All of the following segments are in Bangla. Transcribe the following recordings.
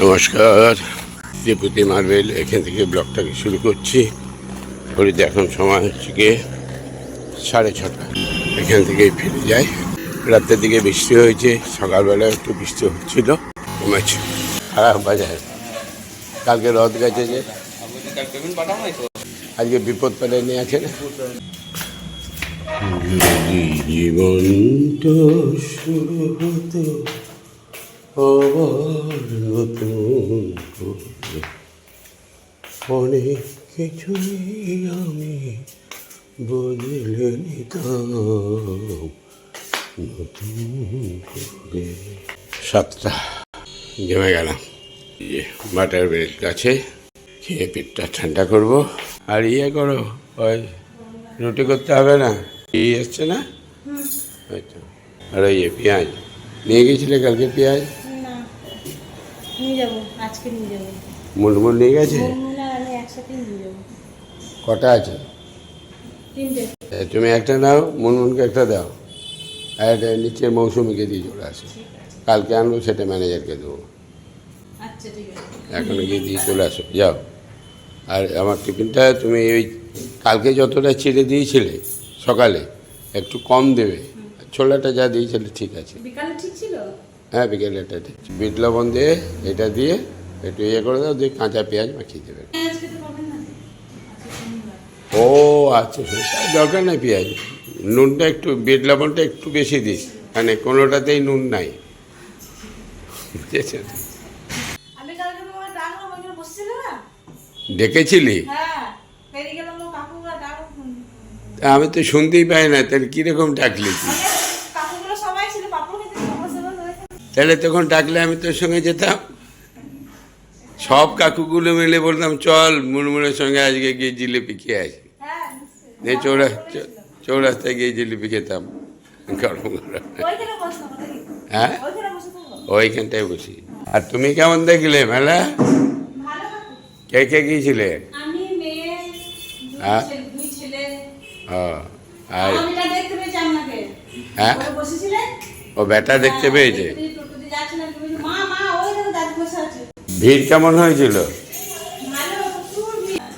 নমস্কার দেবুতি মার্বেল এখান থেকে ব্লগটাকে শুরু করছি। ঘড়িতে এখন সময় হচ্ছে গিয়ে সাড়ে ছটা। এখান থেকে ফিরে যাই। রাতের দিকে বৃষ্টি হয়েছে, সকালবেলা একটু বৃষ্টি হচ্ছিল, কমেছে। খারাপ বাজার। কালকে রথ গেছে যে। আজকে বিপদ পেলে নিয়ে আছে না? যদি জীবনটা শুরু হতো আবার নতুন করে অনেক কিছুই আমি বদলে নিতাম নতুন করে সাতটা। জমে গেলাম। ইয়ে বাটার ব্রেড কাছে খেয়ে পেটটা ঠান্ডা করব। আর ইয়ে করো ওই রুটি করতে হবে না? ই এসছে না? আচ্ছা আর ওই ইয়ে পেঁয়াজ। নিয়ে গেছিলে কালকে পেঁয়াজ? নিয়ে যাব আজকে নিয়ে যাব। মুনমুন নিয়ে গেছে? বর্মুলা আমি একসাথেই নিয়ে যাব। কটা আছে? তিনটে। তুমি একটা নাও মুনমুনকে একটা দাও। আর এটা নিচে মৌসুমিকে দিয়ে চলে আসো। কালকে আনব সেটা ম্যানেজারকে দেবো। আচ্ছা ঠিক আছে। এখন গিয়ে দিয়ে চলে আসো। যাও। আর আমার টিফিনটা তুমি ওই কালকে যতটা ছিঁড়ে দিয়েছিলে সকালে একটু কম দেবে। ছোলাটা যা দিয়েছিলে ঠিক আছে। বিকালে ঠিক ছিল? হ্যাঁ বিকেলটা ঠিক আছে। বিট লবণ দিয়ে এটা দিয়ে একটু ইয়ে করে দাও দিয়ে কাঁচা পেঁয়াজ মাখিয়ে দেবে। ও আচ্ছা দরকার নেই পেঁয়াজ। নুনটা একটু বিট লবণটা একটু বেশি দিস মানে কোনোটাতেই নুন নাই। বুঝেছেন ডেকেছিলি? হ্যাঁ আমি তো শুনতেই পাই না তাহলে কীরকম ডাকলি তুই? তাহলে তখন ডাকলে আমি তোর সঙ্গে যেতাম। সব কাকুগুলো মিলে বলতাম চল মুড়মুড়ের সঙ্গে আজকে গিয়ে জিলিপি খেয়ে আসি। হ্যাঁ দিয়ে চৌরা চৌরাস্তায় গিয়ে জিলিপি খেতাম। গরম হ্যাঁ? ওইখানটায় বসি। আর তুমি কেমন দেখলে মেলা? কে কে গিয়েছিলে? হ্যাঁ? আর হ্যাঁ? ও বেটা দেখতে পেয়েছে হ্যাঁ, দেখতে টোটোতে যাচ্ছিলেন, তুমি বলছো, মা মা ওই দেখো দাদু বসে আছে ভিড় কেমন হয়েছিল?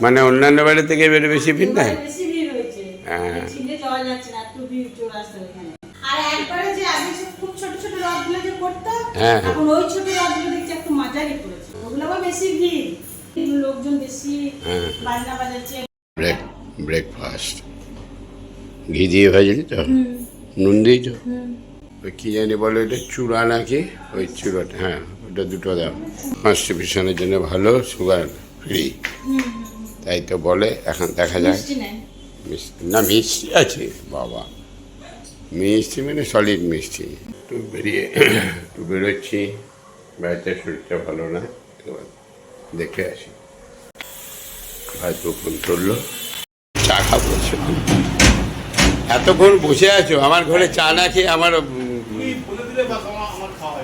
মানে অন্যান্য বাড়ি থেকে বেড়ে বেশি ভিড় নাই? হ্যাঁ। হ্যাঁ, হ্যাঁ। Break breakfast. ঘি দিয়ে ভাজলি তো? নুন দিয়েছ? ওই কী জানি বলো এটা চূড়া নাকি? ওই চূড়াটা হ্যাঁ। ওটা দুটো দাও। কনস্টিপিউশনের জন্য ভালো সুগার ফ্রি তাই তো বলে এখন দেখা যায় মিষ্টি না মিষ্টি আছে বাবা। মিষ্টি মানে সলিড মিষ্টি। একটু বেরিয়ে একটু বেরোচ্ছি। বাড়িতে শরীরটা ভালো না দেখে আসি। হয়তো ফোন করল। চা খাব এতক্ষণ বসে আছো? আমার ঘরে চা না খেয়ে আমার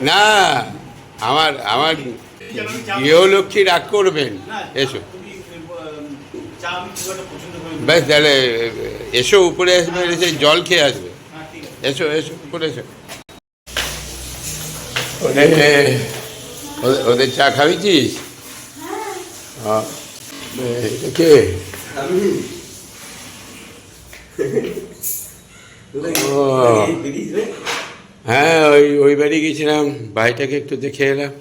না। আমার আমার গৃহলক্ষ্মী রাগ করবেন। এসো। ব্যাস তাহলে এসো উপরে আসবে এসে জল খেয়ে আসবে। এসো এসো উপরে এসো। ওদের- চা খাবিছিস? হ্যাঁ। কে? ও, হ্যাঁ ওই ওই বাড়ি গেছিলাম ভাইটাকে একটু দেখে এলাম।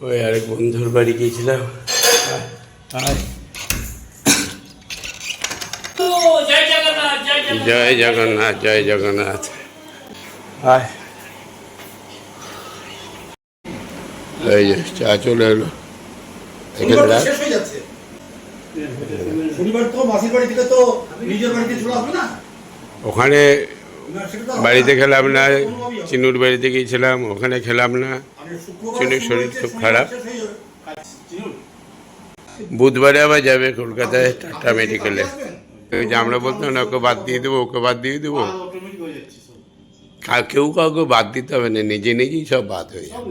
ওই আরেক বন্ধুর বাড়ি গিয়েছিলাম। আয় জয় জগন্নাথ জয় জগন্নাথ। আয়। এই যে চা চলে এলো। ওখানে বাড়িতে খেলাম না, চিনুর বাড়িতে গিয়েছিলাম, ওখানে খেলাম না। চিনুর শরীর খুব খারাপ। বুধবারে আবার যাবে কলকাতায় টাটা মেডিকেলে। যে আমরা বলতাম না, ওকে বাদ দিয়ে দেবো, ওকে বাদ দিয়ে দেবো। কেউ কাউকে বাদ দিতে হবে না, নিজে নিজেই সব বাদ হয়ে যাবে।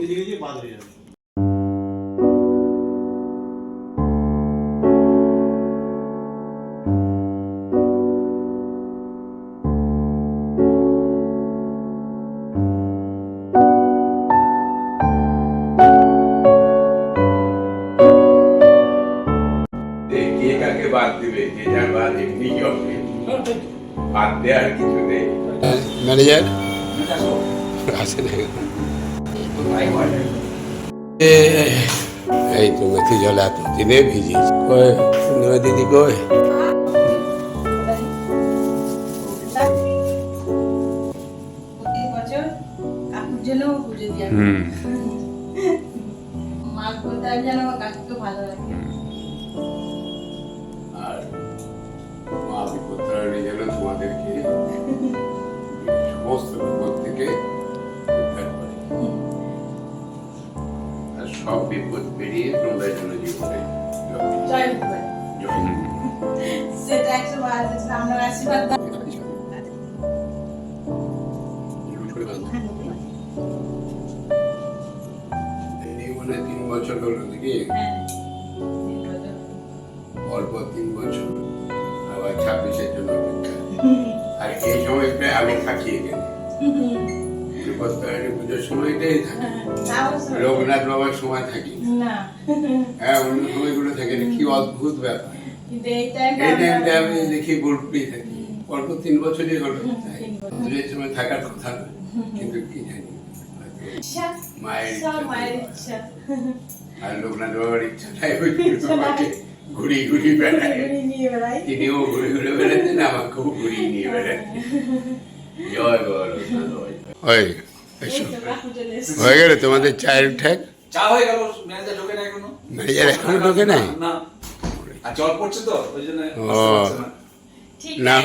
যে যার বাদ এমনি হবে বাদ দেওয়ার কিছু নেই ম্যানেজার আসে এই তো মেথি জল এত দিনে ভিজিয়েছি পূর্ণিমা দিদি আমি। হুম বিপদ পেরিয়ে তোমরা যেন জীবনে সেটা একশো আশীর্বাদ। এই মানে তিন বছর হলো নাকি? হ্যাঁ তিন বছর। অল্প তিন বছর। আবার ছাব্বিশের জন্য অপেক্ষা। আর এই সময়টা আমি থাকি এখানে। বিপত্তারণী পুজোর সময়টাই থাকি। অবশ্য। রঘুনাথ বাবার সময় থাকি। না। হ্যাঁ অন্য সময়গুলো থাকে না কি অদ্ভুত ব্যাপার। এই টাইমটা আমি দেখি বোলপুরেই থাকি। অল্প তিন বছরই হলো। পুজোর সময় থাকার কথা না কিন্তু কি জানি। মায়ের ইচ্ছা আর লোকনাথ বাবার ইচ্ছাটাই হয়েছিল ঘুরি ঘুরি বেড়ায়। তিনিও ঘুরে ঘুরে বেড়াতেন আমাকেও ঘুরিয়ে নিয়ে বেড়াতেন। জয় লোকনাথ ওই এসেছে। হয়ে গেল তোমাদের চায়ের ঠেক? চা হয়ে গেল ম্যানেজার ঢোকে না এখনও? ম্যানেজার এখনও ঢোকে নাই? না আর জল পড়ছে তো ওই জন্য। না।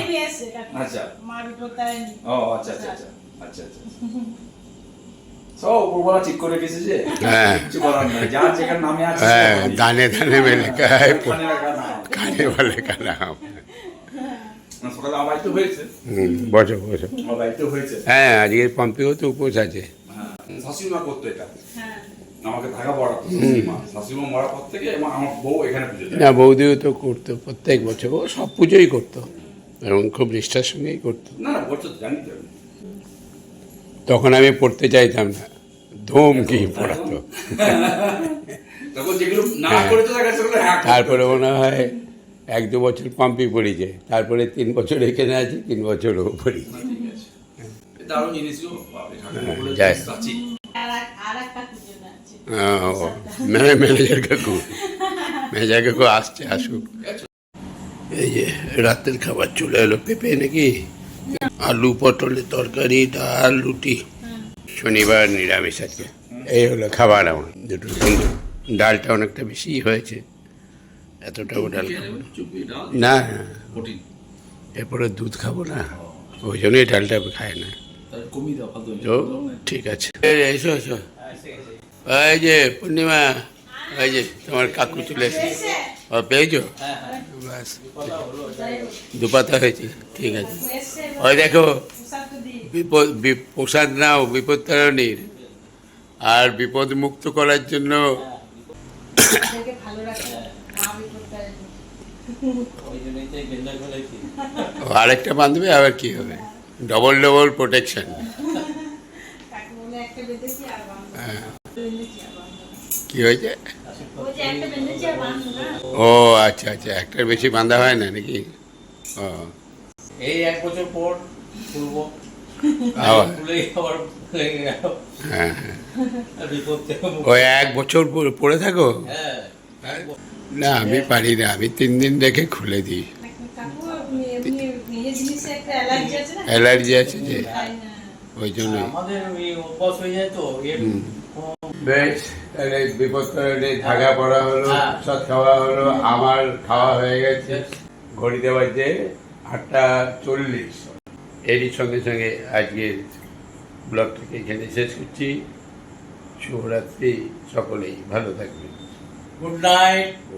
আচ্ছা। ও আচ্ছা আচ্ছা আচ্ছা আচ্ছা আচ্ছা। সব ঠিক করে রেখেছে যে হ্যাঁ। হ্যাঁ দানে দানে মেলে। কানে বলে কানাম না, সকালে আমার বাড়িতে হয়েছে। বসো বসো। আমার বাড়িতে হয়েছে। হ্যাঁ আজকে পম্পেও তো উপোস আছে। হ্যাঁ শাশুড়িমা করতো এটা। হ্যাঁ। আমাকে ধাগা পড়াতো শাশুড়িমা। শাশুড়িমা মরার পর থেকে আমার আমার বউ এখানে পুজো না বৌদিও তো করতো প্রত্যেক বছর। ও সব পুজোই করতো এবং খুব নিষ্ঠার সঙ্গেই করতো। না না করছ জানি তো। তখন আমি পড়তে চাইতাম না। ধুম কি পড়াতো। হ্যাঁ। তারপরে মনে হয় এক দু বছর পাম্পি পড়িছে তারপরে তিন বছর এখানে আছি তিন বছর ও পড়ি। ম্যানেজার কাকু ম্যানেজার কাকু আসছে আসুক। এই যে রাতের খাবার চলে এলো পেঁপে নাকি? আলু পটলের তরকারি ডাল রুটি। শনিবার নিরামিষ আজকে। এই হলো খাবার আমার দুটো সুন্দর ডালটা অনেকটা বেশি হয়েছে। এতটাও ডাল? খাব না। এরপরে দুধ খাব না। ওই জন্যই ডালটা খায় না। তো ঠিক আছে। এসো এসো। এই যে পূর্ণিমা এই যে তোমার কাকু চলে এসেছে। ও পেয়েছ? বাস দুপাতা হয়েছে। ঠিক আছে। ওই দেখো বিপদ প্রসাদ নাও বিপদ তারণীর আর বিপদ মুক্ত করার জন্য তাদেরকে ভালো রাখে মা বিপত্তারিণী। ও আরেকটা বাঁধবে আবার কি হবে? Double double protection. কি হয়েছে। ও আচ্ছা আচ্ছা একটার বেশি বাঁধা হয় না নাকি? ও। এই এক বছর পর খুলবো। হ্যাঁ হ্যাঁ। ওই এক বছর পরে থাকো? হ্যাঁ। না আমি পারি না আমি তিন দিন রেখে খুলে দিই। একটা অ্যালার্জি আছে না? অ্যালার্জি আছে যে ওই ওই হয়ে যায় তো এর বেশ তাহলে বিপদ তাহলে ধাগা পড়া হলো হ্যাঁ। সব খাওয়া হলো আমার খাওয়া হয়ে গেছে। ঘড়িতে বাজে আটটা চল্লিশ। এরই সঙ্গে সঙ্গে আজকের ব্লগটাকে এখানে শেষ করছি। শুভরাত্রি সকলেই ভালো থাকবেন। Good night.